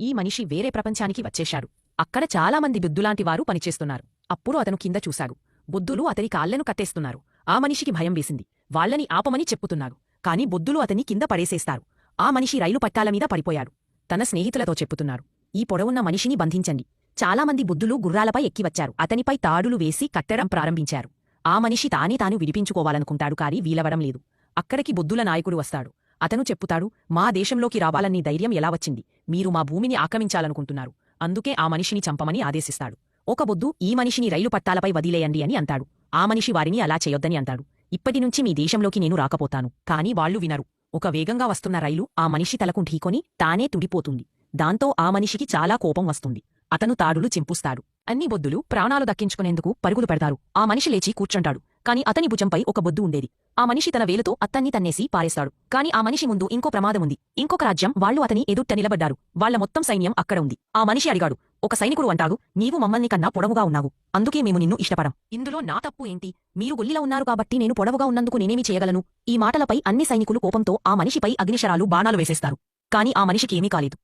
ఈ మనిషి వేరే ప్రపంచానికి వచ్చేశాడు. అక్కడ చాలామంది బుద్ధులాంటి వారు పనిచేస్తున్నారు. అప్పుడు అతను కింద చూశాడు. బుద్ధులు అతని కాళ్ళను కట్టేస్తున్నారు. ఆ మనిషికి భయం వేసింది. వాళ్ళని ఆపమని చెప్పుతున్నారు కాని బుద్ధులు అతని కింద పడేసేస్తారు. ఆ మనిషి రైలు పట్టాల మీద పడిపోయాడు. తన స్నేహితులతో చెప్పుతున్నారు. ఈ పొడవున్న మనిషిని బంధించండి. చాలామంది బుద్ధులు గుర్రాలపై ఎక్కివచ్చారు అతనిపై తాడులు వేసి కట్టడం ప్రారంభించారు. ఆ మనిషి తానే తాను విడిపించుకోవాలనుకుంటాడు కాని వీలవడం లేదు. అక్కడికి బుద్ధుల నాయకుడు వస్తాడు. అతను చెప్పుతాడు మా దేశంలోకి రావాలన్నీ ధైర్యం ఎలా వచ్చింది? మీరు మా భూమిని ఆక్రమించాలనుకుంటున్నారు. అందుకే ఆ మనిషిని చంపమని ఆదేశిస్తాడు. ఒక బొద్దు ఈ మనిషిని రైలు పట్టాలపై వదిలేయండి అని అంటాడు. ఆ మనిషి వారిని అలా చేయొద్దని అంటాడు. ఇప్పటినుంచి మీ దేశంలోకి నేను రాకపోతాను. కాని వాళ్ళు వినరు. ఒక వేగంగా వస్తున్న రైలు ఆ మనిషి తలకు ఢీకొని తానే తుడిపోతుంది. దాంతో ఆ మనిషికి చాలా కోపం వస్తుంది. అతను తాడులు చింపుస్తాడు. అన్ని బొద్దులు ప్రాణాలు దక్కించుకునేందుకు పరుగులు పెడతారు. ఆ మనిషి లేచి కూర్చుంటాడు. కాని అతని భుజంపై ఒక బొద్దు ఉండేది. ఆ మనిషి తన వేలుతో అత్తన్ని తన్నేసి పారేస్తాడు. కాని ఆ మనిషి ముందు ఇంకో ప్రమాదం ఉంది ఇంకొక రాజ్యం వాళ్ళు అతని ఎదుట నిలబడ్డారు. వాళ్ళ మొత్తం సైన్యం అక్కడ ఉంది. ఆ మనిషి అడిగాడు ఒక సైనికుడు అంటాడు నీవు మమ్మల్ని కన్నా పొడవుగా ఉన్నావు. అందుకే మేము నిన్ను ఇష్టపడం. ఇందులో నా తప్పు ఏంటి? మీరు గుల్లిలో ఉన్నారు కాబట్టి నేను పొడవుగా ఉన్నందుకు నేనేమి చేయగలను? ఈ మాటలపై అన్ని సైనికులు కోపంతో ఆ మనిషిపై అగ్నిశరాలు బాణాలు వేసేస్తారు. కాని ఆ మనిషికి ఏమీ కాలేదు.